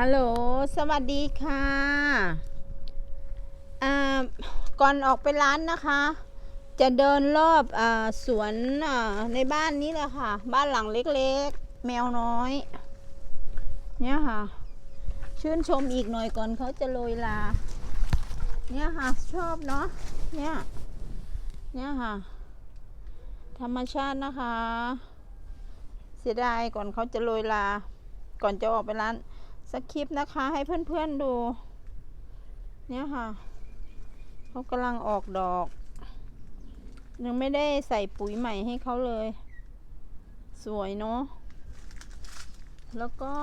ฮัลโหล สวัสดีค่ะก่อนออกไปร้านนะคะ จะเดินรอบอสวนในบ้านนี้แหละค่ะ บ้านหลังเล็กๆ แมวน้อย เนี่ยค่ะ ชื่นชมอีกหน่อยก่อนเขาจะโรยลา เนี่ยค่ะ ชอบเนาะ เนี่ย เนี่ยค่ะ ธรรมชาตินะคะ เสียดายก่อนเขาจะโรยลา ก่อนจะออกไปร้าน สักคลิปนะคะ ให้เพื่อนๆดู เนี่ยค่ะเขากำลังออกดอก ยังไม่ได้ใส่ปุ๋ยใหม่ให้เขาเลย สวยเนาะแล้วก็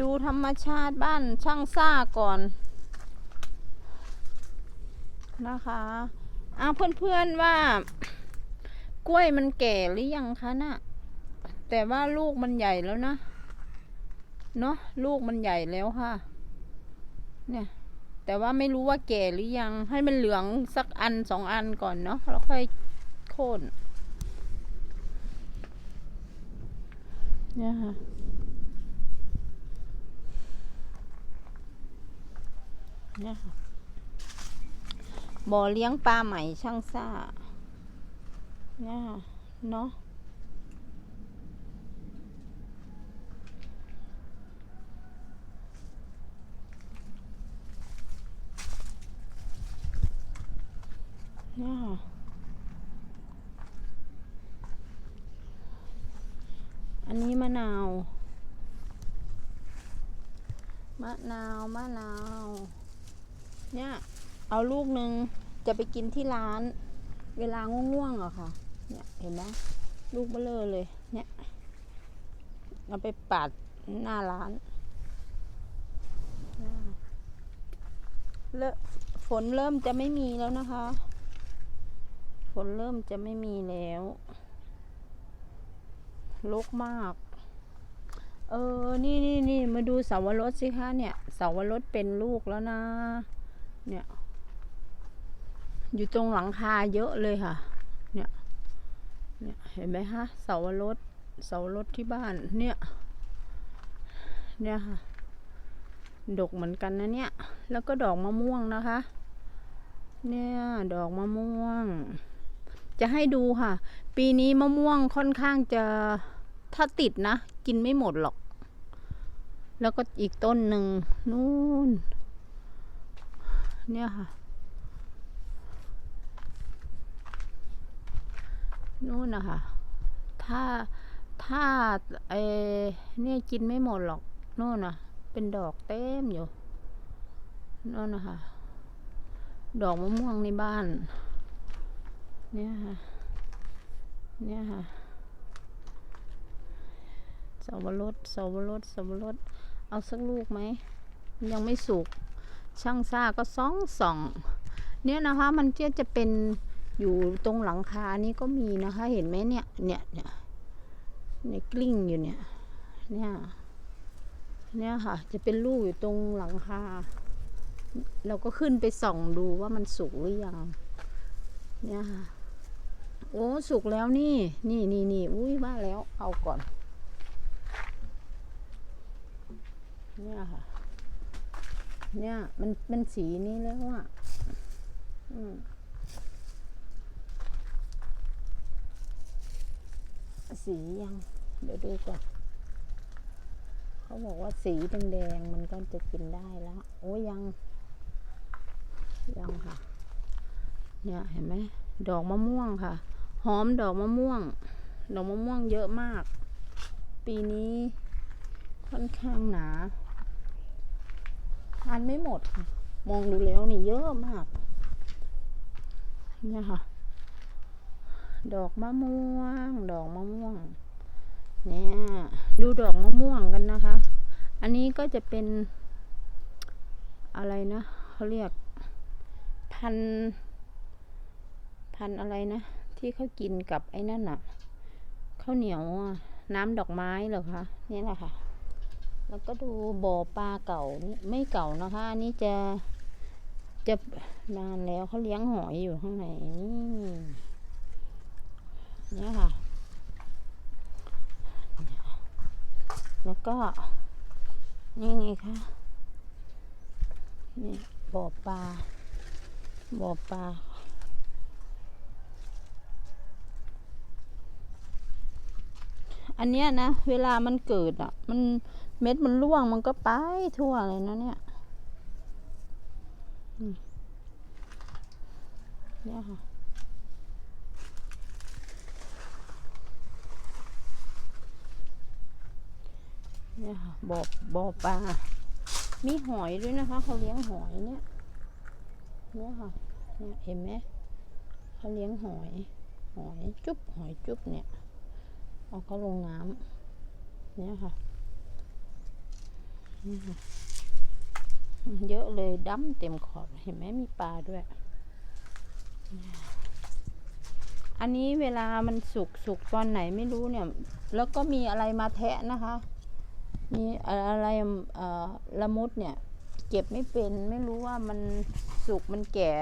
ดูธรรมชาติบ้านช่างซ่าก่อนนะคะอ้าเพื่อนๆว่ากล้วยมันแก่หรือยังคะน่ะแต่ว่าลูกมันใหญ่แล้วนะ เนาะลูกมันใหญ่แล้วค่ะ เนี่ย แต่ว่าไม่รู้ว่าแก่หรือยังให้มันเหลืองสักอันสองอันก่อนเนาะแล้วค่อยโค่นเนี่ยค่ะเนี่ยค่ะบ่อเลี้ยงปลาใหม่ช่างซ่าเนี่ยค่ะเนาะ เนี่ยค่ะอันนี้มะนาว มะนาว มะนาว เนี่ย เอาลูกหนึ่งจะไปกินที่ร้าน เวลาง่วงๆอะค่ะ เนี่ยเห็นไหมลูกเบลอเลย เนี่ยเอาไปปาดหน้าร้าน เลอะฝนเริ่มจะไม่มีแล้วนะคะ ฝนเริ่มจะไม่มีแล้วลกมาก เออ นี่นี่นี่มาดูเสาวรสสิคะเนี่ย เสาวรสเป็นลูกแล้วนะ เนี่ย อยู่ตรงหลังคาเยอะเลยค่ะ เนี่ย เนี่ย เห็นไหมคะเสาวรส เสาวรสที่บ้าน เนี่ย เนี่ยค่ะ ดกเหมือนกันนะเนี่ย แล้วก็ดอกมะม่วงนะคะ เนี่ย ดอกมะม่วง จะให้ดูค่ะ ปีนี้มะม่วงค่อนข้างจะถ้าติดนะ กินไม่หมดหรอก แล้วก็อีกต้นหนึ่งนู่น เนี่ยค่ะนู่นนะคะถ้าถ้าเอเนี่ยกินไม่หมดหรอกนู่นน่ะเป็นดอกเต็มอยู่นู่นนะคะ ดอกมะม่วงในบ้าน เนี่ยค่ะ เนี่ยค่ะสาวรสสาวรสสาวรสเอาสักลูกไหม ยังไม่สุก ช่างซ่าก็สองสอง เนี่ยนะคะมันจะจะเป็นอยู่ตรงหลังคานี้ก็มีนะคะ เห็นไหมเนี่ย เนี่ยเนี่ยเนี่ยกลิ้งอยู่เนี่ย เนี่ย เนี่ยค่ะ จะเป็นลูกอยู่ตรงหลังคา เราก็ขึ้นไปส่องดูว่ามันสุกหรือยัง เนี่ยค่ะ โอ้สุกแล้วนี่ นี่นี่นี่อุ้ยว่าแล้ว เอาก่อน เนี่ยค่ะ เนี่ยมันมันสีนี้แล้วอะอืมสียัง เดี๋ยวดูก่อน เขาบอกว่าสีแดงๆมันก็จะกินได้แล้ว โอ้ยัง ยังค่ะ เนี่ยเห็นไหม ดอกมะม่วงค่ะ หอมดอกมะม่วง ดอกมะม่วงเยอะมาก ปีนี้ค่อนข้างหนาทานไม่หมด มองดูแล้วนี่เยอะมาก เนี่ยค่ะ ดอกมะม่วง ดอกมะม่วง เนี่ย ดูดอกมะม่วงกันนะคะ อันนี้ก็จะเป็น อะไรนะเขาเรียก พัน พันอะไรนะ ที่เขากินกับไอ้นั่นน่ะข้าวเหนียวอะน้ำดอกไม้เหรอคะนี่แหละค่ะ แล้วก็ดูบ่อปลาเก่านี่ไม่เก่านะคะอันนี้จะจะนานแล้วเขาเลี้ยงหอยอยู่ข้างในนี่เนี่ยค่ะ แล้วก็ นี่ไงคะนี่บ่อปลาบ่อปลา อันเนี้ยนะ เวลามันเกิดอะ มันเม็ดมันร่วงมันก็ไปทั่วเลยนะเนี่ยเนี่ยค่ะเนี่ยค่ะบอบ่อปลา มีหอยด้วยนะคะ เขาเลี้ยงหอยเนี่ย เนี่ยค่ะ เนี่ยเห็นไหมเขาเลี้ยงหอย หอยจุ๊บหอยจุ๊บเนี่ย เอาเขาลงน้ำเนี่ยค่ะเยอะเลยดำเต็มขอบเห็นไหมมีปลาด้วย อันนี้เวลามันสุกสุกตอนไหนไม่รู้เนี่ย แล้วก็มีอะไรมาแทะนะคะ มีอะไรละมุดเนี่ย เก็บไม่เป็นไม่รู้ว่ามันสุกมันแก่